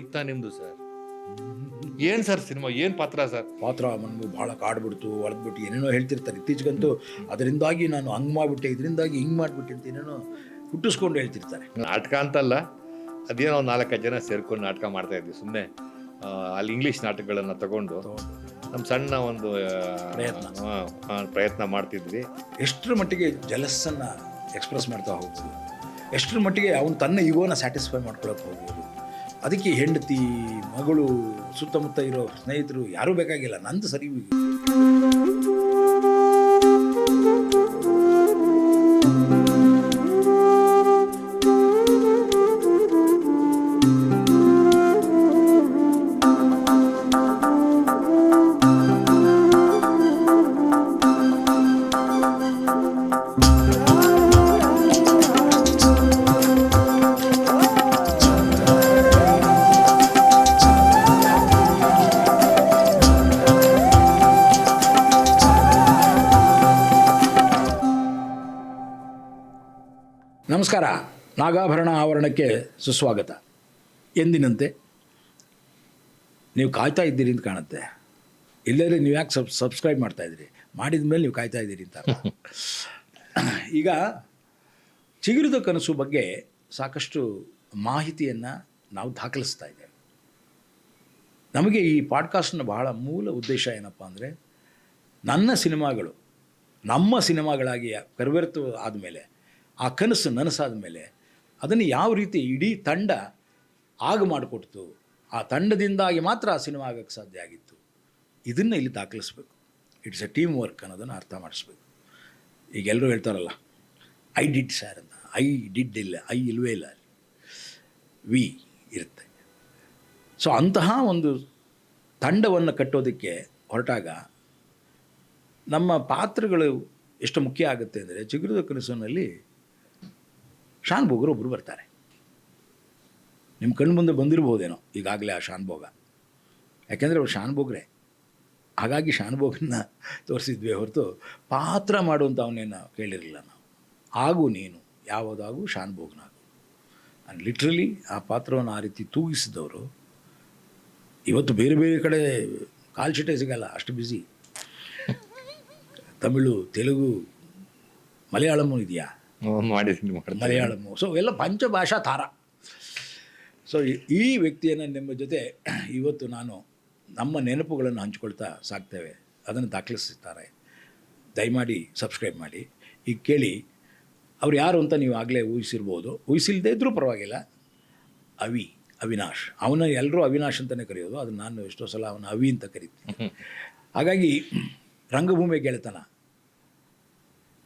Cinema ನಿಮ್ದು sir? ಏನ್ sir cinema? ಏನ್ ಪಾತ್ರ ಸರ್? ಪಾತ್ರ ನನಗೂ ಬಹಳ ಕಾಡ್ಬಿಡ್ತು ಹೊಡೆದ್ಬಿಟ್ಟು ಏನೇನೋ ಹೇಳ್ತಿರ್ತಾರೆ. ಇತ್ತೀಚೆಗಂತೂ ಅದರಿಂದಾಗಿ ನಾನು ಹಂಗೆ ಮಾಡ್ಬಿಟ್ಟೆ ಇದರಿಂದಾಗಿ ಹಿಂಗೆ ಮಾಡಿಬಿಟ್ಟೆ ಅಂತ ಏನೇನೋ ಹುಟ್ಟಿಸ್ಕೊಂಡು ಹೇಳ್ತಿರ್ತಾರೆ. ನಾಟಕ ಅಂತಲ್ಲ ಅದೇನೋ ನಾಲ್ಕೈದು ಜನ ಸೇರ್ಕೊಂಡು ನಾಟಕ ಮಾಡ್ತಾ ಇದ್ವಿ ಸುಮ್ಮನೆ ಅಲ್ಲಿ ಇಂಗ್ಲೀಷ್ ನಾಟಕಗಳನ್ನು ತಗೊಂಡು ನಮ್ಮ ಸಣ್ಣ ಒಂದು ಪ್ರಯತ್ನ. ಪ್ರಯತ್ನ ಮಾಡ್ತಿದ್ವಿ. ಎಷ್ಟರ ಮಟ್ಟಿಗೆ ಜಲಸ್ಸನ್ನು ಎಕ್ಸ್ಪ್ರೆಸ್ ಮಾಡ್ತಾ ಹೋಗ್ಬೋದು. ಎಷ್ಟರ ಮಟ್ಟಿಗೆ ಅವನು ತನ್ನ ಈಗೋನ ಸ್ಯಾಟಿಸ್ಫೈ ಮಾಡ್ಕೊಳಕ್ಕೆ ಹೋಗ್ಬೋದು. ಅದಕ್ಕೆ ಹೆಂಡತಿ ಮಗಳು ಸುತ್ತಮುತ್ತ ಇರೋ ಸ್ನೇಹಿತರು ಯಾರೂ ಬೇಕಾಗಿಲ್ಲ. ನಂದು ಸರಿ ನಮಸ್ಕಾರ. ನಾಗಾಭರಣ ಆವರಣಕ್ಕೆ ಸುಸ್ವಾಗತ. ಎಂದಿನಂತೆ? ನೀವು ಕಾಯ್ತಾ ಇದ್ದೀರಿ ಅಂತ ಕಾಣುತ್ತೆ. ಇಲ್ಲದ್ರೆ ನೀವು ಯಾಕೆ ಸಬ್ ಸಬ್ಸ್ಕ್ರೈಬ್ ಮಾಡ್ತಾ ಇದ್ದೀರಿ? ಮಾಡಿದ ಮೇಲೆ ನೀವು ಕಾಯ್ತಾ ಇದ್ದೀರಿ ಅಂತ ಈಗ ಚಿಗುರಿದ ಕನಸು ಬಗ್ಗೆ ಸಾಕಷ್ಟು ಮಾಹಿತಿಯನ್ನು ನಾವು ದಾಖಲಿಸ್ತಾ ಇದ್ದೇವೆ. ನಮಗೆ ಈ ಪಾಡ್ಕಾಸ್ಟ್ನ ಬಹಳ ಮೂಲ ಉದ್ದೇಶ ಏನಪ್ಪ ಅಂದರೆ ನನ್ನ ಸಿನಿಮಾಗಳು ನಮ್ಮ ಸಿನಿಮಾಗಳಾಗಿ ಕರ್ವೆರ್ತು ಆದಮೇಲೆ ಆ ಕನಸು ನನಸಾದ ಮೇಲೆ ಅದನ್ನು ಯಾವ ರೀತಿ ಇಡೀ ತಂಡ ಆಗ ಮಾಡಿಕೊಡ್ತು, ಆ ತಂಡದಿಂದಾಗಿ ಮಾತ್ರ ಆ ಸಿನಿಮಾ ಆಗೋಕ್ಕೆ ಸಾಧ್ಯ ಆಗಿತ್ತು, ಇದನ್ನು ಇಲ್ಲಿ ದಾಖಲಿಸ್ಬೇಕು. ಇಟ್ಸ್ ಎ ಟೀಮ್ ವರ್ಕ್ ಅನ್ನೋದನ್ನು ಅರ್ಥ ಮಾಡಿಸ್ಬೇಕು. ಈಗ ಎಲ್ಲರೂ ಹೇಳ್ತಾರಲ್ಲ ಐ ಡಿಡ್ ಸರ್ ಅಂತ. ಐ ಡಿಡ್ ಇಲ್ಲ ಐ ಇಲ್ವೇ ಇಲ್ಲ. ವಿ ಇರುತ್ತೆ. ಸೊ ಅಂತಹ ಒಂದು ತಂಡವನ್ನು ಕಟ್ಟೋದಕ್ಕೆ ಹೊರಟಾಗ ನಮ್ಮ ಪಾತ್ರಗಳು ಎಷ್ಟು ಮುಖ್ಯ ಆಗುತ್ತೆ ಅಂದರೆ ಚಿಗುರದ ಕನಸಿನಲ್ಲಿ ಶಾನ್ ಭೋಗರು ಒಬ್ಬರು ಬರ್ತಾರೆ. ನಿಮ್ಮ ಕಣ್ಣು ಮುಂದೆ ಬಂದಿರ್ಬೋದೇನೋ ಈಗಾಗಲೇ ಆ ಶಾನ್ ಭೋಗ ಯಾಕೆಂದರೆ ಅವ್ರು ಶಾನ್ ಭೋಗ್ರೆ ಹಾಗಾಗಿ ಶಾನ್ ಭೋಗನ್ನ ತೋರಿಸಿದ್ವಿ ಹೊರತು ಪಾತ್ರ ಮಾಡುವಂಥ ಅವನೇನು ಕೇಳಿರಲಿಲ್ಲ ನಾವು. ಆಗು ನೀನು ಯಾವುದಾಗೂ ಶಾನ್ ಭೋಗನಾಗು ಆ್ಯಂಡ್ ಲಿಟ್ರಲಿ ಆ ಪಾತ್ರವನ್ನು ಆ ರೀತಿ ತೂಗಿಸಿದವರು. ಇವತ್ತು ಬೇರೆ ಬೇರೆ ಕಡೆ ಕಾಲ್ ಚಿಟ್ಟೆ ಸಿಗಲ್ಲ ಅಷ್ಟು ಬ್ಯುಸಿ ತಮಿಳು ತೆಲುಗು ಮಲಯಾಳಮು ಇದೆಯಾ? ಮಾಡಿದ್ದೀನಿ ಮಲಯಾಳಮು ಸೊ ಎಲ್ಲ ಪಂಚಭಾಷಾ ತಾರ. ಸೊ ಈ ವ್ಯಕ್ತಿಯನ್ನು ನಿಮ್ಮ ಜೊತೆ ಇವತ್ತು ನಾನು ನಮ್ಮ ನೆನಪುಗಳನ್ನು ಹಂಚ್ಕೊಳ್ತಾ ಸಾಕ್ತೇವೆ. ಅದನ್ನು ದಾಖಲಿಸುತ್ತಾರೆ ದಯಮಾಡಿ ಸಬ್ಸ್ಕ್ರೈಬ್ ಮಾಡಿ. ಈಗ ಕೇಳಿ ಅವ್ರು ಯಾರು ಅಂತ ನೀವು ಆಗಲೇ ಊಹಿಸಿರ್ಬೋದು. ಊಹಿಸಿಲ್ದೇ ಇದ್ದರೂ ಪರವಾಗಿಲ್ಲ. ಅವಿ ಅವಿನಾಶ್. ಅವನ ಎಲ್ಲರೂ ಅವಿನಾಶ್ ಅಂತಲೇ ಕರೆಯೋದು. ಅದು ನಾನು ಎಷ್ಟೋ ಸಲ ಅವನ ಅವಿ ಅಂತ ಕರಿತೀನಿ. ಹಾಗಾಗಿ ರಂಗಭೂಮಿ ಗೆಳೆತನ.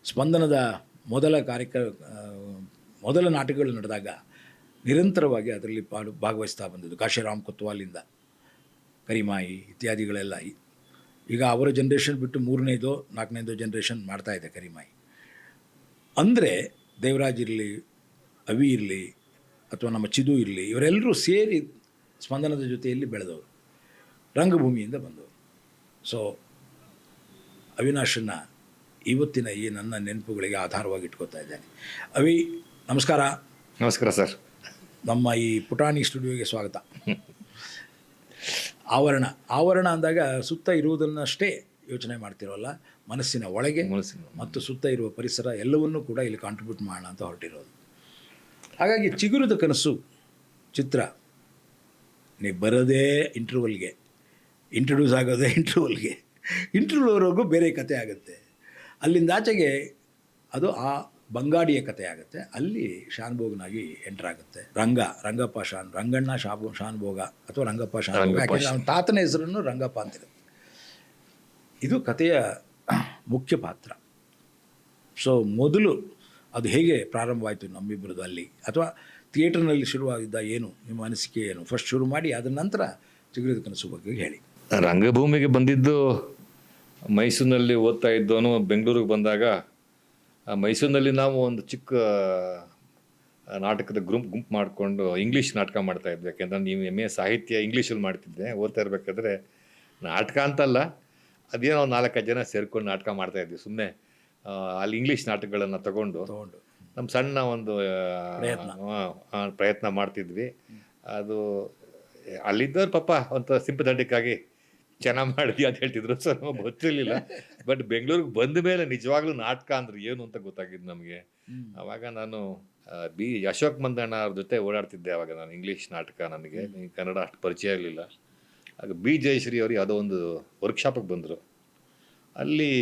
ಸ್ಪಂದನದ ಮೊದಲ ಕಾರ್ಯಕ್ರ ಮೊದಲ ನಾಟಕಗಳು ನಡೆದಾಗ ನಿರಂತರವಾಗಿ ಅದರಲ್ಲಿ ಪಾಲು, ಭಾಗವಹಿಸ್ತಾ ಬಂದಿದ್ದು ಕಾಶಿರಾಮ್ ಕೊತ್ವಾಲಿಂದ. ಕರಿಮಾಯಿ ಇತ್ಯಾದಿಗಳೆಲ್ಲ. ಈಗ ಅವರ ಜನ್ರೇಷನ್ ಬಿಟ್ಟು ಮೂರನೇದು ನಾಲ್ಕನೇದು ಜನ್ರೇಷನ್ ಮಾಡ್ತಾ ಇದೆ ಕರಿಮಾಯಿ. ಅಂದರೆ ದೇವರಾಜ್ ಇರಲಿ, ಅವಿ ಇರಲಿ, ಅಥವಾ ನಮ್ಮ ಚಿದು ಇರಲಿ, ಇವರೆಲ್ಲರೂ ಸೇರಿ ಸ್ಪಂದನದ ಜೊತೆಯಲ್ಲಿ ಬೆಳೆದವರು. ರಂಗಭೂಮಿಯಿಂದ ಬಂದವರು. ಸೊ ಅವಿನಾಶನ್ನ ಇವತ್ತಿನ ಈ ನನ್ನ ನೆನಪುಗಳಿಗೆ ಆಧಾರವಾಗಿ ಇಟ್ಕೋತಾ ಇದ್ದೇನೆ. ಅವಿ ನಮಸ್ಕಾರ. ನಮಸ್ಕಾರ ಸರ್. ನಮ್ಮ ಈ ಪುಟಾಣಿ ಸ್ಟುಡಿಯೋಗೆ ಸ್ವಾಗತ. ಆವರಣ. ಆವರಣ ಅಂದಾಗ ಸುತ್ತ ಇರುವುದನ್ನಷ್ಟೇ ಯೋಚನೆ ಮಾಡ್ತಿರೋಲ್ಲ. ಮನಸ್ಸಿನ ಒಳಗೆ ಮನಸ್ಸಿನ ಮತ್ತು ಸುತ್ತ ಇರುವ ಪರಿಸರ ಎಲ್ಲವನ್ನೂ ಕೂಡ ಇಲ್ಲಿ ಕಾಂಟ್ರಿಬ್ಯೂಟ್ ಮಾಡೋಣ ಅಂತ ಹೊರಟಿರೋದು. ಹಾಗಾಗಿ ಚಿಗುರುದ ಕನಸು ಚಿತ್ರ. ನೀವು ಬರೋದೇ ಇಂಟರ್ವಲ್ಗೆ ಇಂಟ್ರೊಡ್ಯೂಸ್ ಆಗೋದೇ ಇಂಟರ್ವಲ್ಗೆ ಇಂಟರ್ವ್ಯೂವರೆಗೂ ಬೇರೆ ಕತೆ ಆಗುತ್ತೆ. ಅಲ್ಲಿಂದ ಆಚೆಗೆ ಅದು ಆ ಬಂಗಾಡಿಯ ಕಥೆ ಆಗುತ್ತೆ ಅಲ್ಲಿ ಶಾನ್ಭೋಗನಾಗಿ ಎಂಟರ್ ಆಗುತ್ತೆ. ರಂಗ ರಂಗಪ್ಪ ಶಾನ್ ರಂಗಣ್ಣ ಶಾಬು ಶಾನ್ಭೋಗ ಅಥವಾ ರಂಗಪ್ಪ ಶಾನ್ಭೋಗ ಯಾಕೆಂದರೆ ಅವನ ತಾತನ ಹೆಸರನ್ನು ರಂಗಪ್ಪ ಅಂತಿರುತ್ತೆ. ಇದು ಕಥೆಯ ಮುಖ್ಯ ಪಾತ್ರ. ಸೊ ಮೊದಲು ಅದು ಹೇಗೆ ಪ್ರಾರಂಭವಾಯಿತು ನಮ್ಮಿಬ್ಬರದು ಅಲ್ಲಿ? ಅಥವಾ ಥಿಯೇಟರ್ನಲ್ಲಿ ಶುರುವಾಗಿದ್ದ ಏನು ನಿಮ್ಮ ಅನಿಸಿಕೆ ಏನು? ಫಸ್ಟ್ ಶುರು ಮಾಡಿ ಅದರ ನಂತರ ಚಿಗುರಿದ ಕನಸು ಬಗ್ಗೆ ಹೇಳಿ. ರಂಗಭೂಮಿಗೆ ಬಂದಿದ್ದು ಮೈಸೂರಿನಲ್ಲಿ ಓದ್ತಾ ಇದ್ದವನು ಬೆಂಗಳೂರಿಗೆ ಬಂದಾಗ ಆ ಮೈಸೂರಿನಲ್ಲಿ ನಾವು ಒಂದು ಚಿಕ್ಕ ನಾಟಕದ ಗ್ರೂಪ್ ಗುಂಪು ಮಾಡಿಕೊಂಡು ಇಂಗ್ಲೀಷ್ ನಾಟಕ ಮಾಡ್ತಾ ಇದ್ದೆ ಯಾಕೆಂದ್ರೆ ನೀವು ಎಂ ಎ ಸಾಹಿತ್ಯ ಇಂಗ್ಲೀಷಲ್ಲಿ ಮಾಡ್ತಿದ್ದೆ ಓದ್ತಾ ಇರಬೇಕಾದ್ರೆ ನಾಟಕ ಅಂತಲ್ಲ ಅದೇನೋ ನಾಲ್ಕೈದು ಜನ ಸೇರ್ಕೊಂಡು ನಾಟಕ ಮಾಡ್ತಾ ಇದ್ವಿ. ಸುಮ್ಮನೆ ಅಲ್ಲಿ ಇಂಗ್ಲೀಷ್ ನಾಟಕಗಳನ್ನು ತಗೊಂಡು ತಗೊಂಡು. ನಮ್ಮ ಸಣ್ಣ ಒಂದು ಪ್ರಯತ್ನ. ಮಾಡ್ತಿದ್ವಿ. ಅದು ಅಲ್ಲಿದ್ದವ್ರು ಪಾಪ ಒಂಥರ ಸಿಂಪಥೆಟಿಕ್ ಆಗಿ ಚೆನ್ನಾಗಿ ಮಾಡಿದ್ಯಾ ಅಂತ ಹೇಳ್ತಿದ್ರು. ಸೊ ನಮಗೆ ಗೊತ್ತಿರಲಿಲ್ಲ. ಬಟ್ ಬೆಂಗಳೂರಿಗೆ ಬಂದ ಮೇಲೆ ನಿಜವಾಗ್ಲೂ ನಾಟಕ ಅಂದ್ರೆ ಏನು ಅಂತ ಗೊತ್ತಾಗಿದ್ದು ನಮಗೆ. ಅವಾಗ ನಾನು ಬಿ ಅಶೋಕ್ ಮಂದಣ್ಣ ಅವ್ರ ಜೊತೆ ಓಡಾಡ್ತಿದ್ದೆ ಅವಾಗ ನಾನು ಇಂಗ್ಲೀಷ್ ನಾಟಕ ನನಗೆ ಕನ್ನಡ ಅಷ್ಟು ಪರಿಚಯ ಇರಲಿಲ್ಲ. ಆಗ ಬಿ ಜಯಶ್ರೀ ಅವರು ಯಾವುದೋ ಒಂದು ವರ್ಕ್ಶಾಪಿಗೆ ಬಂದರು. ಅಲ್ಲಿ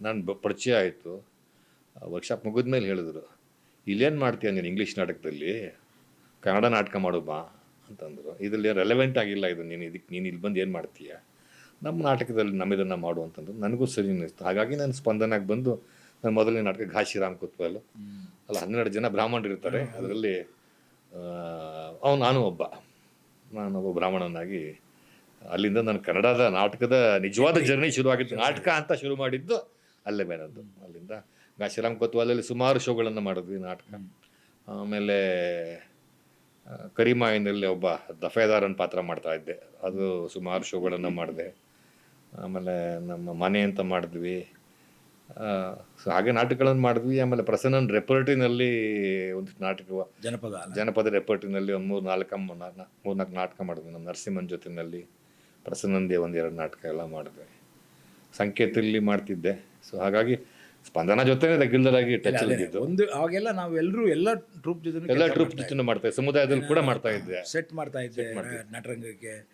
ನಾನು ಬ ಪರಿಚಯ ಆಯಿತು. ವರ್ಕ್ಶಾಪ್ ಮುಗಿದ ಮೇಲೆ ಹೇಳಿದ್ರು ಇಲ್ಲೇನು ಮಾಡ್ತೀಯ ನೀನು ಇಂಗ್ಲೀಷ್ ನಾಟಕದಲ್ಲಿ? ಕನ್ನಡ ನಾಟಕ ಮಾಡು ಬಾ. ಅಂತಂದರು. ಇದರಲ್ಲಿ ರೆಲೆವೆಂಟ್ ಆಗಿಲ್ಲ ಇದು. ನೀನು ಇದಕ್ಕೆ ನೀನು ಇಲ್ಲಿ ಬಂದು ಏನು ಮಾಡ್ತೀಯ? ನಮ್ಮ ನಾಟಕದಲ್ಲಿ ನಮ್ಮಿದನ್ನು ಮಾಡು ಅಂತಂದ್ರು. ನನಗೂ ಸರಿ ಅನ್ನಿಸ್ತು. ಹಾಗಾಗಿ ನಾನು ಸ್ಪಂದನಾಗಿ ಬಂದು ನಾನು ಮೊದಲನೇ ನಾಟಕ ಘಾಶಿರಾಮ್ ಕುತ್ವಲ್. ಅಲ್ಲ ಹನ್ನೆರಡು ಜನ ಬ್ರಾಹ್ಮಣರು ಇರ್ತಾರೆ. ಅದರಲ್ಲಿ ಅವನು ನಾನು ಒಬ್ಬ. ನಾನೊಬ್ಬ ಬ್ರಾಹ್ಮಣನಾಗಿ ಅಲ್ಲಿಂದ ನಾನು ಕನ್ನಡದ ನಾಟಕದ ನಿಜವಾದ ಜರ್ನಿ ಶುರುವಾಗಿದ್ದು ನಾಟಕ ಅಂತ ಶುರು ಮಾಡಿದ್ದು ಅಲ್ಲೇ ಬೇರೆದ್ದು ಅಲ್ಲಿಂದ ಘಾಶಿರಾಮ್ ಕೊತ್ವಾಲಲ್ಲಿ ಸುಮಾರು ಶೋಗಳನ್ನು ಮಾಡಿದ್ವಿ ನಾಟಕ. ಆಮೇಲೆ ಕರಿಮಾಯಿನಲ್ಲಿ ಒಬ್ಬ ದಫೇದಾರನ್ ಪಾತ್ರ ಮಾಡ್ತಾ ಇದ್ದೆ. ಅದು ಸುಮಾರು ಶೋಗಳನ್ನು ಮಾಡಿದೆ. ಆಮೇಲೆ ನಮ್ಮ ಮನೆ ಅಂತ ಮಾಡಿದ್ವಿ. ಸೊ ಹಾಗೆ ನಾಟಕಗಳನ್ನು ಮಾಡಿದ್ವಿ. ಆಮೇಲೆ ಪ್ರಸನ್ನನ್ ರೆಪರ್ಟಿನಲ್ಲಿ ಒಂದು ನಾಟಕ ಜನಪದ. ಜನಪದ ರೆಪರ್ಟಿನಲ್ಲಿ ಒಂದು ಮೂರು ನಾಲ್ಕು ಮೂರು ನಾಲ್ಕು ನಾಟಕ ಮಾಡಿದ್ವಿ. ನಮ್ಮ ನರಸಿಂಹನ್ ಜೊತೆನಲ್ಲಿ ಪ್ರಸನ್ನಂದೇ ಒಂದು ಎರಡು ನಾಟಕ ಎಲ್ಲ ಮಾಡಿದ್ವಿ. ಸಂಕೇತದಲ್ಲಿ ಮಾಡ್ತಿದ್ದೆ. ಸೊ ಹಾಗಾಗಿ ಸ್ಪಂದನ ಜೊತೆ ರೆಗ್ಯುಲರ್ ಟಚ್ ಇದ್ದಿದ್ದು ಒಂದು ಅವಾಗೆಲ್ಲ ನಾವೆಲ್ಲರೂ ಎಲ್ಲ ಟ್ರೂಪ್ ಜೊತೆ ಎಲ್ಲ ಟ್ರೂಪ್ ಜೊತೆ ಮಾಡ್ತಾ ಇದ್ದೆ ಸಮುದಾಯದಲ್ಲಿ ಕೂಡ ಮಾಡ್ತಾ ಇದ್ದೆ. ಸೆಟ್ ಮಾಡ್ತಾ ಇದ್ದೆ ನಟರಂಗಕ್ಕೆ.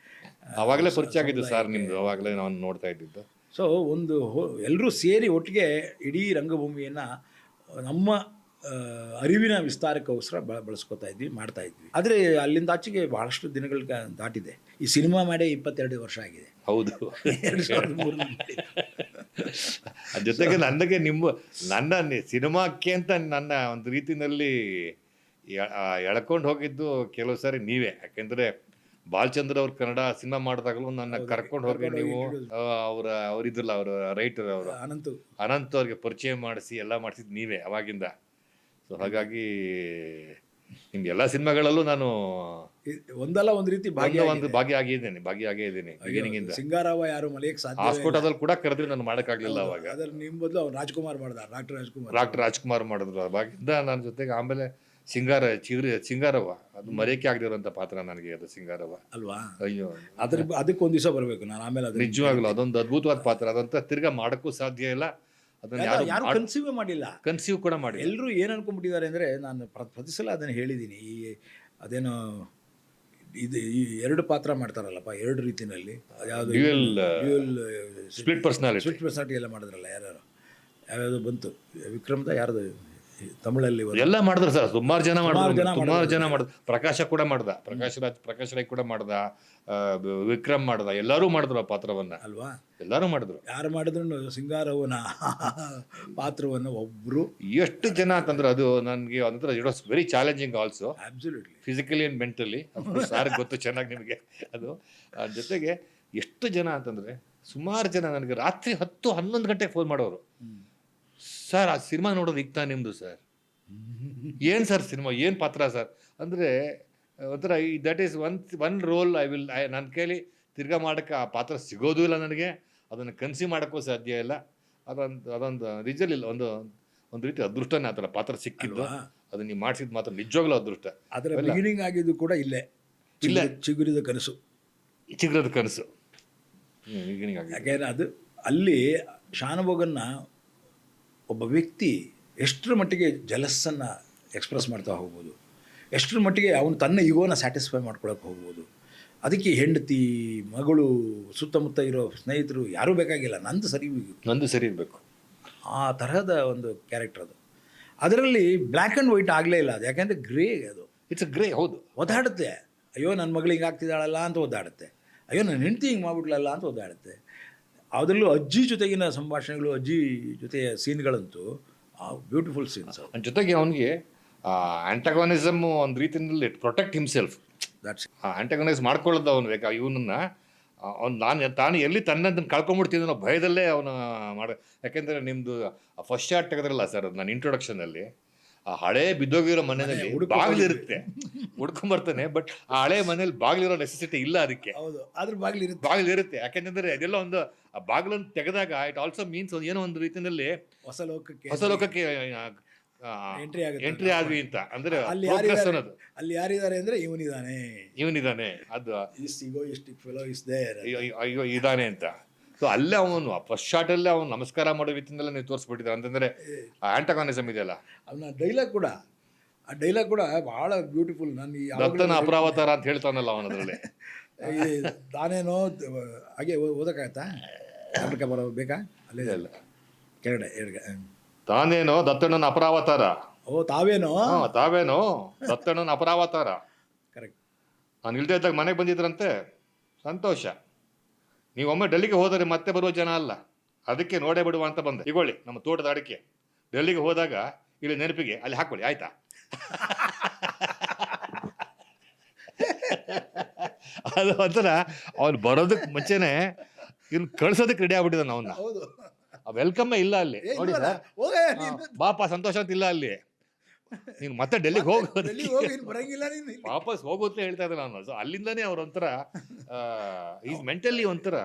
ಅವಾಗಲೇ ಪರಿಚಯ ಆಗಿದ್ದು ಸರ್ ನಿಮ್ದು ಅವಾಗಲೇ ನಾನು ನೋಡ್ತಾ ಇದ್ದಿದ್ದು. ಸೊ ಒಂದು ಎಲ್ಲರೂ ಸೇರಿ ಒಟ್ಟಿಗೆ ಇಡೀ ರಂಗಭೂಮಿಯನ್ನು ನಮ್ಮ ಅರಿವಿನ ವಿಸ್ತಾರಕ್ಕೋಸ್ಕರ ಬ ಬಳಸ್ಕೊತಾ ಇದ್ವಿ ಮಾಡ್ತಾ ಇದ್ವಿ. ಆದರೆ ಅಲ್ಲಿಂದ ಆಚೆಗೆ ಬಹಳಷ್ಟು ದಿನಗಳ ದಾಟಿದೆ. ಈ ಸಿನಿಮಾ ಮಾಡೇ ಇಪ್ಪತ್ತೆರಡು ವರ್ಷ ಆಗಿದೆ. ಹೌದು. ಎರಡು ಸಾವಿರದ ಮೂರರಲ್ಲಿ. ಜೊತೆಗೆ ನನಗೆ ನಿಮ್ಮ ನನ್ನ ಸಿನಿಮಾಕ್ಕೆ ಅಂತ ನನ್ನ ಒಂದು ರೀತಿನಲ್ಲಿ ಎ- ಎಳ್ಕೊಂಡು ಹೋಗಿದ್ದು ಕೆಲವು ಸಾರಿ ನೀವೇ. ಯಾಕೆಂದ್ರೆ ಬಾಲಚಂದ್ರ ಅವ್ರ ಕನ್ನಡ ಸಿನಿಮಾ ಮಾಡಿದಾಗಲೂ ನನ್ನ ಕರ್ಕೊಂಡು ಹೋಗಿ ನೀವು ಅವ್ರ ಅವರ ಅವರಿದ್ರಲ್ಲ ಅವರು ರೈಟರ್ ಅವರು. ಅನಂತು. ಅನಂತ್ ಅವ್ರಿಗೆ ಪರಿಚಯ ಮಾಡಿಸಿ ಎಲ್ಲ ಮಾಡಿಸಿದ್ದು ನೀವೇ ಅವಾಗಿಂದ. ಸೊ ಹಾಗಾಗಿ ನಿಮ್ಗೆ ಎಲ್ಲ ಸಿನಿಮಾಗಳಲ್ಲೂ ನಾನು ಒಂದಲ್ಲ ಒಂದ್ ರೀತಿ ಒಂದು ಭಾಗ್ಯ ಒಂದು ಬಿಗಿನಿಂಗ್ ಇಂದ. ಸಿಂಗಾರವ ಯಾರು ಮಲೆಯಕ್ಕೆ ಸಾಧ್ಯ ಹಾಸ್ಕೋಟದಲ್ಲಿ ಕೂಡ ಕರೆದ್ರೆ ನಾನು ಮಾಡೋಕ್ಕಾಗಲಿಲ್ಲ ಅವಾಗ. ಅದ್ರ ನಿಮ್ ಬದಲು ಅವ್ರು ರಾಜ್ಕುಮಾರ್ ಮಾಡ್ದ ಡಾಕ್ಟರ್ ರಾಜ್ಕುಮಾರ್. ಡಾಕ್ಟರ್ ರಾಜ್ಕುಮಾರ್ ಮಾಡಿದ್ರು ಅವಾಗಿಂದ ನನ್ನ ಜೊತೆಗೆ ಆಮೇಲೆ ಸಿಂಗಾರ ಚಿಗುರಿ ಸಿಂಗಾರವ ಅದು ಮರೆಯಕ್ಕೆ ಆಗದಿರುವಂತ ಪಾತ್ರ ನನಗೆ ಅದು ಸಿಂಗಾರವ. ಅಲ್ವಾ? ಅಯ್ಯೋ. ಅದ್ರ ಅದಕ್ಕೆ ಒಂದ್ ದಿವಸ ಬರಬೇಕು ನಾನು ಆಮೇಲೆ ಅದ್ರ ನಿಜವಾಗ್ಲೂ ಅದೊಂದು ಅದ್ಭುತವಾದ ಪಾತ್ರ ಅದಂತ ತಿರ್ಗಾ ಮಾಡಕ್ಕೂ ಸಾಧ್ಯ ಇಲ್ಲ. ಅದನ್ನ ಯಾರು ಯಾರು ಕನ್ಸೀವ್ ಮಾಡಿಲ್ಲ. ಕನ್ಸೀವ್ ಕೂಡ ಮಾಡಿ ಎಲ್ಲರೂ ಏನ್ ಅನ್ಕೊಂಡ್ಬಿಟ್ಟಿದ್ದಾರೆ ಅಂದ್ರೆ ನಾನು ಪ್ರ- ಪ್ರತಿ ಸಲ ಅದನ್ನ ಹೇಳಿದ್ದೀನಿ ಈ ಅದೇನೋ ಇದು ಈ ಎರಡು ಪಾತ್ರ ಮಾಡ್ತಾರಲ್ಲಪ್ಪ ಎರಡು ರೀತಿನಲ್ಲಿ. ಯಾವುದು ಡ್ಯೂಯಲ್ ಸ್ಪ್ಲಿಟ್ ಪರ್ಸನಾಲಿಟಿ ಪರ್ಸನಾಲಿಟಿ ಎಲ್ಲ ಮಾಡಿದ್ರಲ್ಲ ಯಾರ್ಯಾರು? ಯಾವ್ಯಾವುದು ಬಂತು. ವಿಕ್ರಮದ ಯಾರ್ದು? ತಮಿಳಲ್ಲಿ ಎಲ್ಲ ಮಾಡಿದ್ರು ಸರ್ ಸುಮಾರು ಜನ ಮಾಡಿದ್ರು ಸುಮಾರು ಜನ ಮಾಡಿದ್ರು. ಪ್ರಕಾಶ ಕೂಡ ಮಾಡ್ದ ಪ್ರಕಾಶ್ ರಾಜ್ ಪ್ರಕಾಶ್ ರಾಯ್ ಕೂಡ ಮಾಡ್ದ ವಿಕ್ರಮ್ ಮಾಡ್ದ ಎಲ್ಲರೂ ಮಾಡಿದ್ರು ಆ ಪಾತ್ರವನ್ನ. ಅಲ್ವಾ? ಎಲ್ಲರೂ ಮಾಡಿದ್ರು. ಯಾರು ಮಾಡಿದ್ರು ಸಿಂಗಾರವನ ಪಾತ್ರವನ್ನ ಒಬ್ರು ಎಷ್ಟು ಜನ ಅಂತಂದ್ರೆ ಅದು ನನಗೆ ಅಂದ್ರೆ it was very challenging also absolutely physically and mentally sir ಗೊತ್ತು ಚೆನ್ನಾಗಿ ನಿಮಗೆ. ಅದು ಅದ್ರ ಜೊತೆಗೆ ಎಷ್ಟು ಜನ ಅಂತಂದ್ರೆ ಸುಮಾರು ಜನ ನನಗೆ ರಾತ್ರಿ ಹತ್ತು ಹನ್ನೊಂದು ಗಂಟೆಗೆ ಫೋನ್ ಮಾಡೋರು. ಸರ್ ಆ ಸಿನಿಮಾ ನೋಡೋದು ಈಗ ನಿಮ್ಮದು ಸರ್. ಏನು ಸರ್ ಸಿನಿಮಾ? ಏನು ಪಾತ್ರ ಸರ್? ಅಂದರೆ ಒಂಥರ ಈ that is one one role I will I ನನ್ನ ಕೈಲಿ ತಿರ್ಗಾ ಮಾಡೋಕ್ಕೆ ಆ ಪಾತ್ರ ಸಿಗೋದೂ ಇಲ್ಲ ನನಗೆ. ಅದನ್ನು ಕನ್ಸೀವ್ ಮಾಡೋಕ್ಕೂ ಸಾಧ್ಯ ಇಲ್ಲ. ಅದೊಂದು ಅದೊಂದು ರೀಜಲ್ ಇಲ್ಲ. ಒಂದು ಒಂದು ರೀತಿ ಅದೃಷ್ಟನೇ ಆ ಥರ ಪಾತ್ರ ಸಿಕ್ಕಿದ್ದು? ಅದು ನೀವು ಮಾಡಿಸಿದ ಮಾತ್ರ ನಿಜವಾಗ್ಲೂ ಅದೃಷ್ಟ. ಅದರ ಬಿಗಿನಿಂಗ್ ಆಗಿದ್ದು ಕೂಡ ಇಲ್ಲೇ. ಇಲ್ಲ. ಚಿಗುರಿದ ಕನಸು. ಚಿಗುರದ ಕನಸು. ಬಿಗಿನಿಂಗ್ ಆಗಿ ಯಾಕೆಂದರೆ ಅದು ಅಲ್ಲಿ ಶಾನುಭೋಗನ್ನ ಒಬ್ಬ ವ್ಯಕ್ತಿ ಎಷ್ಟರ ಮಟ್ಟಿಗೆ ಜಲಸ್ಸನ್ನು ಎಕ್ಸ್ಪ್ರೆಸ್ ಮಾಡ್ತಾ ಹೋಗ್ಬೋದು. ಎಷ್ಟರ ಮಟ್ಟಿಗೆ ಅವನು ತನ್ನ ಈಗೋನ ಸ್ಯಾಟಿಸ್ಫೈ ಮಾಡ್ಕೊಳಕ್ಕೆ ಹೋಗ್ಬೋದು. ಅದಕ್ಕೆ ಹೆಂಡತಿ ಮಗಳು ಸುತ್ತಮುತ್ತ ಇರೋ ಸ್ನೇಹಿತರು ಯಾರೂ ಬೇಕಾಗಿಲ್ಲ. ನಂದು ಸರಿ ನಂದು ಸರಿ ಇರಬೇಕು. ಆ ತರಹದ ಒಂದು ಕ್ಯಾರೆಕ್ಟರ್ ಅದು. ಅದರಲ್ಲಿ ಬ್ಲ್ಯಾಕ್ ಆ್ಯಂಡ್ ವೈಟ್ ಆಗಲೇ ಇಲ್ಲ ಅದು. ಯಾಕೆಂದರೆ ಗ್ರೇ ಅದು. ಇಟ್ಸ್ ಗ್ರೇ ಹೌದು. ಒದ್ದಾಡುತ್ತೆ. ಅಯ್ಯೋ ನನ್ನ ಮಗಳು ಹಿಂಗೆ ಆಗ್ತಿದ್ದಾಳಲ್ಲ ಅಂತ ಒದ್ದಾಡುತ್ತೆ. ಅಯ್ಯೋ ನನ್ನ ಹೆಂಡತಿ ಹಿಂಗೆ ಮಾಡ್ಬಿಡ್ಲಲ್ಲ ಅಂತ ಒದ್ದಾಡುತ್ತೆ. ಅದರಲ್ಲೂ ಅಜ್ಜಿ ಜೊತೆಗಿನ ಸಂಭಾಷಣೆಗಳು ಅಜ್ಜಿ ಜೊತೆಯ ಸೀನ್ಗಳಂತೂ ಬ್ಯೂಟಿಫುಲ್ ಸೀನ್ಸ್ ಜೊತೆಗೆ ಅವನಿಗೆ ಆಂಟಗೋನಿಸಮ್ ಒಂದು ರೀತಿಯಲ್ಲಿ ಪ್ರೊಟೆಕ್ಟ್ ಹಿಮ್ಸೆಲ್ಫ್ ದಟ್ಸ್ ಆಂಟಗೋನೈಸ್ ಮಾಡ್ಕೊಳ್ಳೋದು ಅವನು ಬೇಕಾ ಇವನನ್ನು ಅವ್ನು ನಾನು ತಾನು ಎಲ್ಲಿ ತನ್ನದನ್ನು ಕಳ್ಕೊಂಬಿಡ್ತೀನಿ ಅನ್ನೋ ಭಯದಲ್ಲೇ ಅವನು ಮಾಡ ಯಾಕೆಂದರೆ ನಿಮ್ಮದು ಫಸ್ಟ್ ಶಾರ್ಟ್ ತೆಗೆದ್ರಲ್ಲ ಸರ್ ನಾನು ನನ್ನ ಇಂಟ್ರೊಡಕ್ಷನಲ್ಲಿ ಆ ಹಳೆ ಬಿದ್ದೋಗಿರೋ ಮನೆಯಲ್ಲಿ ಬಾಗಿಲಿರುತ್ತೆ ಹುಡ್ಕೊಂಬರ್ತಾನೆ ಬಟ್ ಆ ಹಳೆ ಮನೇಲಿ ಬಾಗಿಲಿರೋ ನೆಸೆಸಿಟಿ ಇಲ್ಲ ಅದಕ್ಕೆ. ಹೌದು ಅದ್ರ ಬಾಗಿಲು ಇರುತ್ತೆ. ಯಾಕೆಂದ್ರೆ ಯಾಕೆಂತಂದ್ರೆ ಅದೆಲ್ಲ ಒಂದು ಆ ಬಾಗಿಲನ್ನು ತೆಗೆದಾಗ ಇಟ್ ಆಲ್ಸೋ ಮೀನ್ಸ್ ಏನೋ ಒಂದು ರೀತಿಯಲ್ಲಿ ಹೊಸ ಲೋಕಕ್ಕೆ ಹೊಸ ಲೋಕಕ್ಕೆ ಎಂಟ್ರಿ ಆಗುತ್ತೆ. ಎಂಟ್ರಿ ಆದ್ವಿ ಅಂತ. ಅಂದ್ರೆ ಅಲ್ಲಿ ಅನ್ನೋದು. ಅಲ್ಲಿ ಯಾರಿದ್ದಾರೆ ಅಂದ್ರೆ ಇವನಿದಾನೆ ಇವನಿದಾನೆ ಅದು is egoistic fellow is there ಅಯ್ಯೋ ಇದಾನೆ ಅಂತ. ಸೊ ಅಲ್ಲೇ ಅವನು ಫಸ್ಟ್ ಶಾರ್ಟಲ್ಲೇ ಅವನು ನಮಸ್ಕಾರ ಮಾಡೋ ರೀತಿಯಿಂದಲೇ ನೀವು ತೋರಿಸ್ಬಿಟ್ಟಿದ್ದಾರೆ? ಅಂತಂದ್ರೆ ಆಂಟಗಾನಿಸಮ್ ಇದೆಯಲ್ಲ. ಅವನ ಡೈಲಾಗ್ ಕೂಡ ಆ ಡೈಲಾಗ್ ಕೂಡ ಬಹಳ ಬ್ಯೂಟಿಫುಲ್ ನಾನು ಈ ದತ್ತನ ಅಪರಾವತಾರ ಅಂತ ಹೇಳ್ತಾನಲ್ಲ ಅವನದ್ರಲ್ಲಿ ತಾನೇನೋ ಹಾಗೆ ಓದಕ್ಕಾಗತ್ತಾ? ನಾಟಕ ಬರೋ ಬೇಕಾ? ಅಲ್ಲೇ ಇಲ್ಲ. ಕೆಳಗಡೆ ತಾನೇನು ತಾನೇನೋ ದತ್ತಣ್ಣನ ಅಪರಾವತಾರ? ಓ ತಾವೇನೋ? ತಾವೇನೋ ದತ್ತಣ್ಣನ ಅಪರಾವತಾರ? ಕರೆಕ್ಟ್ ನಾನು ಇಲ್ದೇ ಇದ್ದಾಗ ಮನೆಗೆ ಬಂದಿದ್ರಂತೆ. ಸಂತೋಷ. ನೀವು ಒಮ್ಮೆ ಡೆಲ್ಲಿಗೆ ಹೋದರೆ ಮತ್ತೆ ಬರುವ ಜನ ಅಲ್ಲ. ಅದಕ್ಕೆ ನೋಡೇ ಬಿಡುವ ಅಂತ ಬಂದೆ. ಇಗೊಳ್ಳಿ ನಮ್ಮ ತೋಟದ ಅಡಿಕೆ. ಡೆಲ್ಲಿಗೆ ಹೋದಾಗ ಇಲ್ಲಿ ನೆನಪಿಗೆ ಅಲ್ಲಿ ಹಾಕೊಳ್ಳಿ ಆಯ್ತಾ? ಅದು ಒಂಥರ ಅವ್ನು ಬರೋದಕ್ಕೆ ಮುಂಚೆನೆ ಇಲ್ಲಿ ಕಳ್ಸೋದಕ್ಕೆ ರೆಡಿ ಆಗ್ಬಿಟ್ಟಿದ್ದಾನೆ ಅವನ್ನ ವೆಲ್ಕಮ್ಮೇ ಇಲ್ಲ ಅಲ್ಲಿ. ನೋಡಿ ಬಾಪ ಸಂತೋಷ ಅಂತ ಇಲ್ಲ ಅಲ್ಲಿ. ನೀನು ಮತ್ತೆ ಡೆಲ್ಲಿಗೆ ಹೋಗೋದು ಡೆಲ್ಲಿಗೆ ಹೋಗಿ ಬರಂಗಿಲ್ಲ ನೀನು ಇಲ್ಲಿ. ವಾಪಸ್ ಹೋಗುತ್ತೆ ಹೇಳ್ತಾ ಇದ್ದೆ ನಾನು. ಸೊ ಅಲ್ಲಿಂದಾನೇ ಅವ್ರ ಒಂಥರ ಈಸ್ ಮೆಂಟಲಿ ಒಂಥರ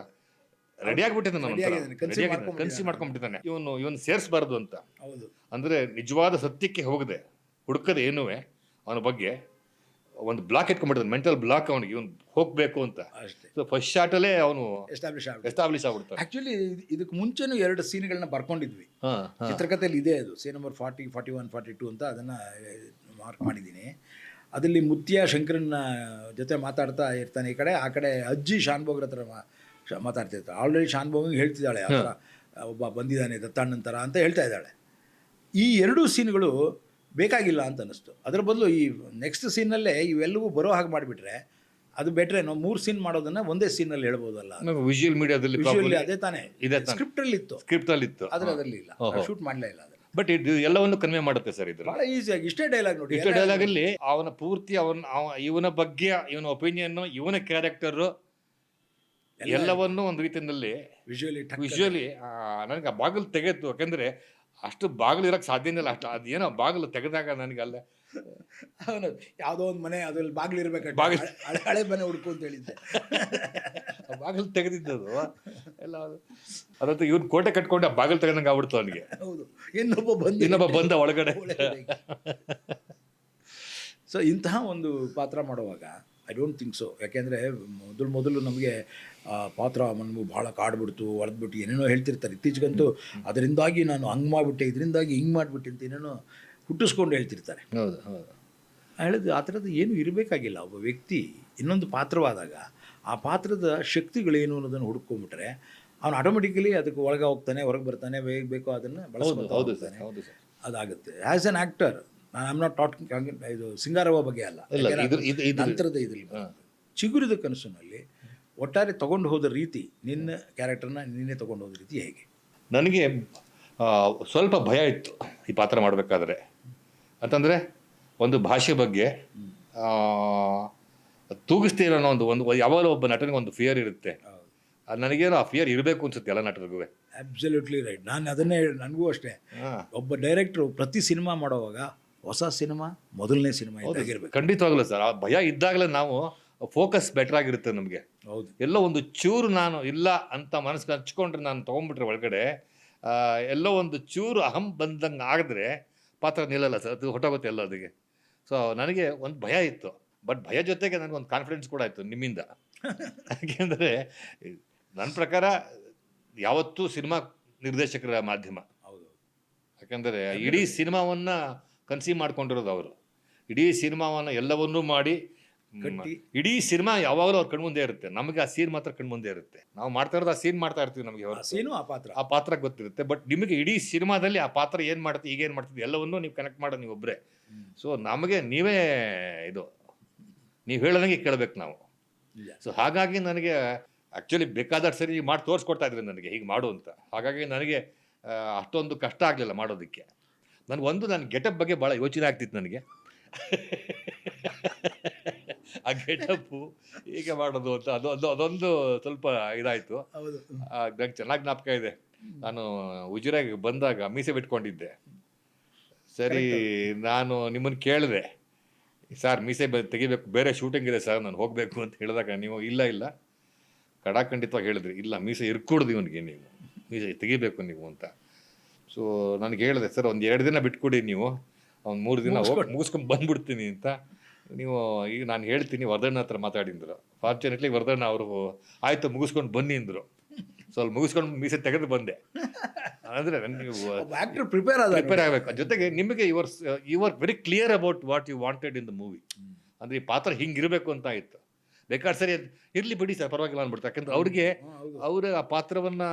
ರೆಡಿ ಆಗ್ಬಿಟ್ಟಿದ್ದಾನೆ Ready ಆಗಿದ್ದಾನೆ, conceive ಮಾಡ್ಕೊಂಡ್ಬಿಟ್ಟಿದ್ದಾನೆ. ಕನ್ಸಿ ಮಾಡ್ಕೊಂಡ್ಬಿಟ್ಟಿದ್ದಾನೆ ಇವನು ಇವನು ಸೇರಿಸಬಾರ್ದು ಅಂತ. ಹೌದು. ಅಂದ್ರೆ ನಿಜವಾದ ಸತ್ಯಕ್ಕೆ ಹೋಗದೆ ಹುಡುಕದೆ ಏನುವೆ ಅವನ ಬಗ್ಗೆ ಒಂದು ಬ್ಲಾಕ್ ಇಟ್ಕೊಂಡ್ಬಿಡ್ತಾನೆ ಮೆಂಟಲ್ ಬ್ಲಾಕ್ ಅವನಿಗೆ. ಇವನು ಹೋಗಬೇಕು ಅಂತ. ಅಷ್ಟೇ. ಸೊ ಫಸ್ಟ್ ಶಾಟಲ್ಲೇ ಅವನು ಎಸ್ಟಾಬ್ಲಿಷ್ ಆಗ್ಬಿಟ್ಟು ಎಸ್ಟಾಬ್ಲಿಷ್ ಆಗ್ಬಿಡ್ತಾನೆ. ಆಕ್ಚುಲಿ ಇದಕ್ಕೆ ಮುಂಚೆನೂ ಎರಡು ಸೀನ್ಗಳನ್ನ ಬರ್ಕೊಂಡಿದ್ವಿ. ಹಾ ಚಿತ್ರಕಥೆಯಲ್ಲಿ ಇದೆ ಅದು. Scene number forty forty one forty two ಅಂತ ಅದನ್ನು ಮಾರ್ಕ್ ಮಾಡಿದ್ದೀನಿ. ಅದರಲ್ಲಿ ಮುತ್ಯ ಶಂಕರನ್ನ ಜೊತೆ ಮಾತಾಡ್ತಾ ಇರ್ತಾನೆ ಈ ಕಡೆ. ಆ ಕಡೆ ಅಜ್ಜಿ ಶಾನ್ಭೋಗ್ರ ಹತ್ರ ಮಾ ಶ- ಮಾತಾಡ್ತಿರ್ತಾಳೆ ಆಲ್ರೆಡಿ ಶಾನ್ಭೋಗಿಗೆ ಹೇಳ್ತಿದ್ದಾಳೆ ಆ ಥರ ಒಬ್ಬ ಬಂದಿದ್ದಾನೆ ದತ್ತಣ್ಣನ ಥರ ಅಂತ ಹೇಳ್ತಾ ಇದ್ದಾಳೆ. ಈ ಎರಡೂ ಸೀನ್ಗಳು ಬೇಕಾಗಿಲ್ಲ ಅಂತ ಅನ್ನಿಸ್ತು ಅದರ ಬದಲು ಈ ನೆಕ್ಸ್ಟ್ ಸೀನಲ್ಲೇ ಇವೆಲ್ಲವೂ ಬರೋ ಹಾಗೆ ಮಾಡಿಬಿಟ್ರೆ ಅದು ಬೆಟ್ರೆ ನಾವು ಮೂರು ಸೀನ್ ಮಾಡೋದನ್ನ ಒಂದೇ ಸೀನಲ್ಲಿ ಹೇಳ್ಬೋದಲ್ಲ. ವಿಜುವಲ್ ಮೀಡಿಯಾದಲ್ಲಿ ಅದೇ ತಾನೇ. ಇದೆ. ಸ್ಕ್ರಿಪ್ಟಲ್ಲಿ ಇತ್ತು ಸ್ಕ್ರಿಪ್ಟ್ ಅಲ್ಲಿ ಇತ್ತು ಆದರೆ ಅದರಲ್ಲಿ ಇಲ್ಲ. ಶೂಟ್ ಮಾಡಲೇ ಇಲ್ಲ ಅದನ್ನು ಬಟ್ ಇದು ಎಲ್ಲವನ್ನು ಕನ್ವೆ ಮಾಡುತ್ತೆ ಸರ್ ಇದು ಬಹಳ ಈಸಿಯಾಗಿ ಇಷ್ಟೇ ಡೈಲಾಗ್ ನೋಡಿ. ಇಷ್ಟೇ ಡೈಲಾಗ್ ಅಲ್ಲಿ ಅವನ ಪೂರ್ತಿ ಅವನ ಅವ ಇವನ ಬಗ್ಗೆ ಇವನ ಒಪಿನಿಯನ್ ಇವನ ಕ್ಯಾರೆಕ್ಟರ್ ಎಲ್ಲವನ್ನೂ ಒಂದು ರೀತಿಯಲ್ಲಿ ವಿಜುವಲಿ ವಿಜುವಲಿ ನನಗೆ ಆ ಬಾಗಿಲು ತೆಗೆತು ಯಾಕಂದ್ರೆ ಅಷ್ಟು ಬಾಗಿಲು ಇರಕ್ಕೆ ಸಾಧ್ಯನೇ ಇಲ್ಲ. ಅಷ್ಟು ಅದೇನೋ ಬಾಗಿಲು ತೆಗೆದಾಗ ನನಗೆ ಅಲ್ಲ ಅವನು ಯಾವುದೋ ಒಂದು ಮನೆ ಅದ್ರಲ್ಲಿ ಬಾಗಿಲು ಇರ್ಬೇಕು ಬಾಗಿಲು- ಹಳೆ ಹಳೆ ಮನೆ ಹುಡುಕು ಅಂತ ಹೇಳಿದ್ದೆ. ಬಾಗಿಲು ತೆಗೆದಿದ್ದದು. ಎಲ್ಲ ಅದು. ಅದಂತೂ ಇವ್ನು ಕೋಟೆ ಕಟ್ಕೊಂಡು ಆ ಬಾಗಿಲು ತೆಗೆದಂಗೆ ಆಗ್ಬಿಡ್ತು ಅವನಿಗೆ. ಹೌದು. ಇನ್ನೊಬ್ಬ ಬಂದು ಇನ್ನೊಬ್ಬ ಬಂದ ಒಳಗಡೆ. ಸೊ ಇಂತಹ ಒಂದು ಪಾತ್ರ ಮಾಡುವಾಗ ಐ ಡೋಂಟ್ ಥಿಂಕ್ ಸೊ ಯಾಕೆಂದರೆ ಮೊದಲು ಮೊದಲು ನಮಗೆ ಪಾತ್ರ ನಮಗೆ ಭಾಳ ಕಾಡ್ಬಿಡ್ತು ಹೊಡೆದ್ಬಿಟ್ಟು ಏನೇನೋ ಹೇಳ್ತಿರ್ತಾರೆ. ಇತ್ತೀಚೆಗಂತೂ ಅದರಿಂದಾಗಿ ನಾನು ಹಂಗೆ ಮಾಡಿಬಿಟ್ಟೆ ಇದರಿಂದಾಗಿ ಹಿಂಗೆ ಮಾಡಿಬಿಟ್ಟೆ ಅಂತ ಏನೇನೋ ಹುಟ್ಟಿಸ್ಕೊಂಡು ಹೇಳ್ತಿರ್ತಾರೆ. ಹೌದು ಹೌದು. ಹೇಳಿದ್ದು ಆ ಥರದ್ದು ಏನು ಇರಬೇಕಾಗಿಲ್ಲ. ಒಬ್ಬ ವ್ಯಕ್ತಿ ಇನ್ನೊಂದು ಪಾತ್ರವಾದಾಗ ಆ ಪಾತ್ರದ ಶಕ್ತಿಗಳೇನು ಅನ್ನೋದನ್ನು ಹುಡ್ಕೊಂಬಿಟ್ರೆ ಅವನು ಆಟೋಮೆಟಿಕಲಿ ಅದಕ್ಕೆ ಒಳಗೆ ಹೋಗ್ತಾನೆ ಹೊರಗೆ ಬರ್ತಾನೆ ಬೇಗ ಬೇಕೋ ಅದನ್ನು ಹೋಗ್ತಾನೆ. ಹೌದು ಸರ್. ಅದಾಗುತ್ತೆ. ಆ್ಯಸ್ ಆ್ಯನ್ ಆ್ಯಕ್ಟರ್ ನಾನು ಐಮ್ ನಾಟ್ ಟಾಕಿಂಗ್ ಇದು ಸಿಂಗಾರವ ಬಗ್ಗೆ ಅಲ್ಲ. ಇಲ್ಲ, ಇದು- ಇದು- ಇದು- ನಂತರದ ಇದ್ರಲ್ಲಿ ಚಿಗುರಿದ ಕನಸಿನಲ್ಲಿ ಒಟ್ಟಾರೆ ತಗೊಂಡು ಹೋದ ರೀತಿ ನಿನ್ನ ಕ್ಯಾರೆಕ್ಟರ್ನ ನಿನ್ನೆ ತಗೊಂಡು ಹೋದ ರೀತಿ ಹೇಗೆ? ನನಗೆ ಆ, ಸ್ವಲ್ಪ ಭಯ ಇತ್ತು ಈ ಪಾತ್ರ ಮಾಡಬೇಕಾದ್ರೆ. ಅಂತಂದರೆ ಒಂದು ಭಾಷೆ ಬಗ್ಗೆ ಆ, ತೂಗಿಸ್ತೀರೋ ಅನ್ನೋ ಒಂದು ಒಂದು ಯಾವಾಗಲೂ ಒಬ್ಬ ನಟನಿಗೆ ಒಂದು ಫಿಯರ್ ಇರುತ್ತೆ. ನನಗೇನೋ ಆ ಫಿಯರ್ ಇರಬೇಕು ಅನ್ಸುತ್ತೆ ಎಲ್ಲ ನಟರಿಗೂ. ಅಬ್ಸಲ್ಯೂಟ್ಲಿ ರೈಟ್ ನಾನು ಅದನ್ನೇ ಹೇಳಿ ನನಗೂ ಅಷ್ಟೇ. ಒಬ್ಬ ಡೈರೆಕ್ಟ್ರು ಪ್ರತಿ ಸಿನಿಮಾ ಮಾಡೋವಾಗ ಹೊಸ ಸಿನಿಮಾ ಮೊದಲನೇ ಸಿನಿಮಾ ಇದ್ದಾಗಿರ್ಬೇಕು. ಖಂಡಿತವಾಗ್ಲೂ ಸರ್. ಆ ಭಯ ಇದ್ದಾಗಲೇ ನಾವು ಫೋಕಸ್ ಬೆಟರ್ ಆಗಿರುತ್ತೆ ನಮಗೆ. ಹೌದು. ಎಲ್ಲೋ ಒಂದು ಚೂರು ನಾನು ಇಲ್ಲ ಅಂತ ಮನಸ್ಸಿಗೆ ಹಚ್ಕೊಂಡ್ರೆ ನಾನು ತೊಗೊಂಡ್ಬಿಟ್ರೆ ಒಳಗಡೆ ಆ, ಎಲ್ಲೋ ಒಂದು ಚೂರು ಅಹಂ ಬಂದಂಗೆ ಆಗಿದ್ರೆ ಪಾತ್ರ ನಿಲ್ಲಲ್ಲ ಸರ್. ಅದು ಹೊಟ್ಟೋಗುತ್ತೆ ಎಲ್ಲ ಅದಕ್ಕೆ ಸೊ ನನಗೆ ಒಂದು ಭಯ ಇತ್ತು. ಬಟ್ ಭಯ ಜೊತೆಗೆ ನನಗೊಂದು ಕಾನ್ಫಿಡೆನ್ಸ್ ಕೂಡ ಆಯಿತು ನಿಮ್ಮಿಂದ. ಯಾಕೆಂದರೆ ನನ್ನ ಪ್ರಕಾರ ಯಾವತ್ತೂ ಸಿನಿಮಾ ನಿರ್ದೇಶಕರ ಮಾಧ್ಯಮ. ಹೌದು. ಯಾಕೆಂದರೆ ಇಡೀ ಸಿನಿಮಾವನ್ನು ಕನ್ಸೀವ್ ಮಾಡ್ಕೊಂಡಿರೋದು ಅವರು. ಇಡೀ ಸಿನಿಮಾವನ್ನು ಎಲ್ಲವನ್ನೂ ಮಾಡಿ ಇಡೀ ಸಿನಿಮಾ ಯಾವಾಗಲೂ ಅವ್ರ ಕಣ್ಮುಂದೆ ಇರುತ್ತೆ. ನಮಗೆ ಆ ಸೀನ್ ಮಾತ್ರ ಕಣ್ಮುಂದೆ ಇರುತ್ತೆ. ನಾವು ಮಾಡ್ತಾ ಇರೋದು ಆ ಸೀನ್ ಮಾಡ್ತಾ ಇರ್ತೀವಿ ನಮಗೆ ಸೀನು ಆ ಪಾತ್ರ. ಆ ಪಾತ್ರ ಗೊತ್ತಿರುತ್ತೆ. ಬಟ್ ನಿಮಗೆ ಇಡೀ ಸಿನಿಮಾದಲ್ಲಿ ಆ ಪಾತ್ರ ಏನು ಮಾಡ್ತೀವಿ ಈಗೇನು ಏನು ಮಾಡ್ತಿದ್ವಿ ಎಲ್ಲವನ್ನೂ ನೀವು ಕನೆಕ್ಟ್ ಮಾಡೋದು ನೀವು ಒಬ್ಬರೇ ಸೊ ನಮಗೆ ನೀವೇ ಇದು ನೀವು ಹೇಳೋದಂಗೆ ಕೇಳಬೇಕು ನಾವು. ಸೊ ಹಾಗಾಗಿ ನನಗೆ ಆ್ಯಕ್ಚುಲಿ ಬೇಕಾದಷ್ಟು ಸರಿ ಮಾಡಿ ತೋರಿಸ್ಕೊಡ್ತಾ ಇದ್ರಿ ನನಗೆ ಹೀಗೆ ಮಾಡು ಅಂತ. ಹಾಗಾಗಿ ನನಗೆ ಅಷ್ಟೊಂದು ಕಷ್ಟ ಆಗಲಿಲ್ಲ ಮಾಡೋದಕ್ಕೆ. ನನಗೆ ಒಂದು ನನ್ನ ಗೆಟಪ್ ಬಗ್ಗೆ ಭಾಳ ಯೋಚನೆ ಆಗ್ತಿತ್ತು ನನಗೆ. ಆ ಗೆಟಪ್ಪು ಹೀಗೆ ಮಾಡೋದು ಅಂತ ಅದು ಅದು ಅದೊಂದು ಸ್ವಲ್ಪ ಇದಾಯಿತು. ನಂಗೆ ಚೆನ್ನಾಗಿ ಜ್ಞಾಪಕ ಇದೆ. ನಾನು ಉಜಿರಾಗಿ ಬಂದಾಗ ಮೀಸೆ ಬಿಟ್ಕೊಂಡಿದ್ದೆ. ಸರಿ ನಾನು ನಿಮ್ಮನ್ನು ಕೇಳಿದೆ ಸರ್ ಮೀಸೆ ತೆಗಿಬೇಕು. ಬೇರೆ ಶೂಟಿಂಗ್ ಇದೆ ಸರ್ ನಾನು ಹೋಗಬೇಕು ಅಂತ ಹೇಳಿದಾಗ ನೀವು ಇಲ್ಲ ಇಲ್ಲ. ಕಡಾಖಂಡಿತವಾಗಿ ಹೇಳಿದ್ರಿ. ಇಲ್ಲ ಮೀಸೆ ಇರ್ಕೂಡ್ದು ಇವನಿಗೆ ನೀವು. ಮೀಸೆ ತೆಗಿಬೇಕು ನೀವು ಅಂತ. ಸೊ ನನಗೆ ಹೇಳಿದೆ ಸರ್ ಒಂದು ಎರಡು ದಿನ ಬಿಟ್ಕೊಡಿ ನೀವು. ಒಂದು ಮೂರು ದಿನ ಹೋಗಿ ಮುಗಿಸ್ಕೊಂಡು. ಬಂದ್ಬಿಡ್ತೀನಿ ಅಂತ ನೀವು ಈಗ ನಾನು ಹೇಳ್ತೀನಿ ವರ್ಧಣ್ಣ ಹತ್ರ ಮಾತಾಡಿದ್ರು ಫಾರ್ಚುನೇಟ್ಲಿ ವರ್ಧಣ್ಣ ಅವರು ಆಯಿತು ಮುಗಿಸ್ಕೊಂಡು ಬನ್ನಿ ಅಂದರು. ಸೊ ಅಲ್ಲಿ ಮುಗಿಸ್ಕೊಂಡು ಮೀಸೆ ತೆಗೆದು ಬಂದೆ. ಅಂದರೆ ನೀವು ಆ್ಯಕ್ಟರ್ ಪ್ರಿಪೇರ್ ಆದ ಪ್ರಿಪೇರ್ ಆಗಬೇಕು. ಜೊತೆಗೆ ನಿಮಗೆ your you are very clear about what you wanted in the movie ಅಂದರೆ ಈ ಪಾತ್ರ ಹಿಂಗಿರಬೇಕು ಅಂತ ಆಯಿತು. ಬೇಕಾದ್ರೆ ಸರಿ ಇರಲಿ ಬಿಡಿ ಸರ್ ಪರವಾಗಿಲ್ಲ ಅಂದ್ಬಿಡ್ತು. ಯಾಕಂದ್ರೆ ಅವ್ರಿಗೆ ಅವರ ಆ ಪಾತ್ರವನ್ನ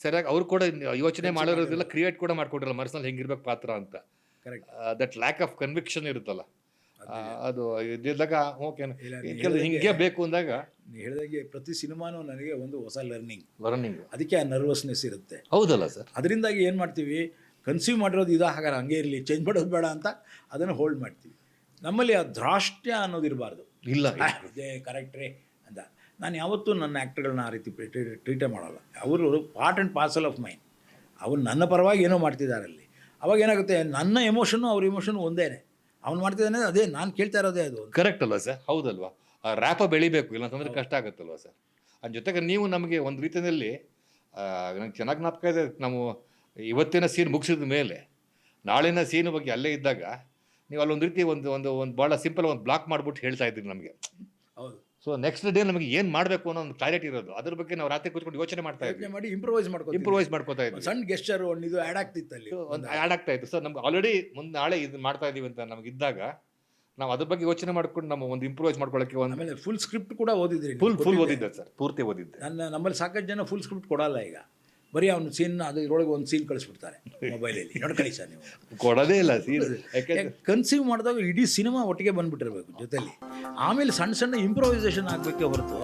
ಸರಿಯಾಗಿ ಅವ್ರು ಕೂಡ ಯೋಚನೆ ಮಾಡಿರೋದಿಲ್ಲ ಕ್ರಿಯೇಟ್ ಕೂಡ ಮಾಡ್ಕೊಟ್ಟಿರಲ್ಲ ಮನಸ್ಸಿನಲ್ಲಿ ಹೆಂಗಿರ್ಬೇಕು ಪಾತ್ರ ಅಂತ. Correct that lack of conviction ಇರುತ್ತಲ್ಲ. ಅದು ಇದ್ದಾಗ ಓಕೆ ಹಿಂಗೆ ಬೇಕು ಅಂದಾಗ ನೀವು ಹೇಳಿದಾಗೆ ಪ್ರತಿ ಸಿನಿಮಾನೂ ನನಗೆ ಒಂದು ಹೊಸ ಲರ್ನಿಂಗ್ ಲರ್ನಿಂಗ್ ಅದಕ್ಕೆ ಆ ನರ್ವಸ್ನೆಸ್ ಇರುತ್ತೆ. ಹೌದಲ್ಲ ಸರ್. ಅದರಿಂದಾಗಿ ಏನು ಮಾಡ್ತೀವಿ ಕನ್ಸ್ಯೂಮ್ ಮಾಡಿರೋದು ಇದು ಹಾಗಾದ್ರೆ ಹಂಗೆ ಇರಲಿ ಚೇಂಜ್ ಮಾಡೋದು ಬೇಡ ಅಂತ ಅದನ್ನು ಹೋಲ್ಡ್ ಮಾಡ್ತೀವಿ. ನಮ್ಮಲ್ಲಿ ಆ ದ್ರಾಷ್ಟ್ಯ ಅನ್ನೋದು ಇರಬಾರ್ದು. ಇಲ್ಲ ಇದೇ ಕರೆಕ್ಟ್ರೇ ಅಂತ. ನಾನು ಯಾವತ್ತೂ ನನ್ನ ಆ್ಯಕ್ಟ್ಗಳನ್ನ ಆ ರೀತಿ ಟ್ರೀಟೇ ಮಾಡಲ್ಲ. ಅವರು part and parcel of mine ಅವ್ರು ನನ್ನ ಪರವಾಗಿ ಏನೋ ಮಾಡ್ತಿದ್ದಾರೆ ಅಲ್ಲಿ. ಅವಾಗ ಏನಾಗುತ್ತೆ, ನನ್ನ ಎಮೋಷನ್ನು ಅವ್ರ ಎಮೋಷನು ಒಂದೇನೆ ಅವ್ನು ಮಾಡ್ತಿದ್ದಾನೆ, ಅದೇ ನಾನು ಕೇಳ್ತಾ ಇರೋದೇ ಅದು ಕರೆಕ್ಟ್ ಅಲ್ವಾ ಸರ್? ಹೌದಲ್ವಾ? ಆ ರ್ಯಾಪ ಬೆಳಿಬೇಕು ಇಲ್ಲ ಅಂತಂದರೆ ಕಷ್ಟ ಆಗುತ್ತಲ್ವ ಸರ್? ಅದ್ರ ಜೊತೆಗೆ ನೀವು ನಮಗೆ ಒಂದು ರೀತಿಯಲ್ಲಿ ನಂಗೆ ಚೆನ್ನಾಗಿ ಜ್ಞಾಪಕ ಇದೆ, ನಾವು ಇವತ್ತಿನ ಸೀನ್ ಮುಗಿಸಿದ ಮೇಲೆ, ನಾಳಿನ ಸೀನ್ ಬಗ್ಗೆ ಅಲ್ಲೇ ಇದ್ದಾಗ, ನೀವು ಅಲ್ಲೊಂದು ರೀತಿ ಒಂದು ಒಂದು ಒಂದು ಭಾಳ ಸಿಂಪಲ್ ಒಂದು ಬ್ಲಾಕ್ ಮಾಡಿಬಿಟ್ಟು ಹೇಳ್ತಾ ಇದ್ರಿ ನಮಗೆ. ಸೊ ನೆಕ್ಸ್ಟ್ ಡೇ ನಮಗೆ ಏನ್ ಮಾಡಬೇಕು ಅನ್ನೋ ಒಂದು ಕ್ಲಾರಿಟಿ ಇರೋದು. ಅದ್ರ ಬಗ್ಗೆ ನಾವು ರಾತ್ರಿ ಕೂತ್ಕೊಂಡು ಯೋಚನೆ ಮಾಡ್ತಾ ಇದ್ವಿ. ಯೋಚನೆ ಮಾಡಿ ಇಂಪ್ರೋವೈಸ್ ಮಾಡ್ಕೊ ಇಂಪ್ರೂವೈಸ್ ಮಾಡ್ಕೋತಾ ಇದ್ವಿ. ಸಣ್ಣ ಗೆಸ್ಟರ್ ಒಂದು ಇದು ಆ್ಯಡ್ ಆಗ್ತಿತ್ತು ಅಲ್ಲಿ. ಒಂದು ಆ್ಯಡ್ ಆಗ್ತಾ ಇತ್ತು. ಸರ್ ನಮ್ಗೆ ಆಲ್ರೆಡಿ ಮುಂದೆ ನಾಳೆ ಇದು ಮಾಡ್ತಾ ಇದೀವಿ ಅಂತ ನಮ್ಗೆ ಇದ್ದಾಗ ನಾವು ಅದ್ರ ಬಗ್ಗೆ ಯೋಚನೆ ಮಾಡ್ಕೊಂಡು ನಮ್ಮ ಒಂದು ಇಂಪ್ರೂವೈಸ್ ಮಾಡ್ಕೊಳ್ಳೋಕ್ಕೆ ಒಂದು ಆಮೇಲೆ ಫುಲ್ ಸ್ಕ್ರಿಪ್ಟ್ ಕೂಡ ಓದಿದ್ರಿ ಫುಲ್ ಫುಲ್ ಓದಿದ್ದೆ ಸರ್. ಪೂರ್ತಿ ಓದಿದ್ದೆ. ನನ್ನ ನಮ್ಮಲ್ಲಿ ಸಾಕಷ್ಟು ಜನ ಫುಲ್ ಸ್ಕ್ರಿಪ್ಟ್ ಕೊಡಲ್ಲ ಈಗ. ಬರೀ ಅವ್ನು ಸೀನ್ ಅದು ಇದ್ರೊಳಗೆ ಒಂದು ಸೀನ್ ಕಳಿಸ್ಬಿಡ್ತಾರೆ ಮೊಬೈಲಲ್ಲಿ ನೋಡಿ ಸರ್ ನೀವು. ಕೊಡೋದೇ ಇಲ್ಲ ಸೀನ್ ಕನ್ಸೀವ್ ಮಾಡಿದಾಗ ಇಡೀ ಸಿನಿಮಾ ಒಟ್ಟಿಗೆ ಬಂದುಬಿಟ್ಟಿರಬೇಕು ಜೊತೆಯಲ್ಲಿ ಆಮೇಲೆ ಸಣ್ಣ ಸಣ್ಣ ಇಂಪ್ರೋವೈಸೇಷನ್ ಆಗಬೇಕೆ ಹೊರತು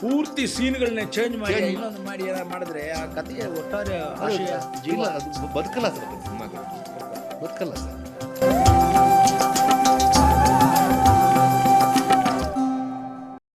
ಪೂರ್ತಿ ಸೀನ್ಗಳನ್ನ ಚೇಂಜ್ ಮಾಡಿ ಇನ್ನೊಂದು ಮಾಡಿ ಮಾಡಿದ್ರೆ ಆ ಕಥೆಯ ಒಟ್ಟಾರೆ ಬದುಕಲ್ಲ ಸರ್ ಬದುಕಲ್ಲ ಸರ್.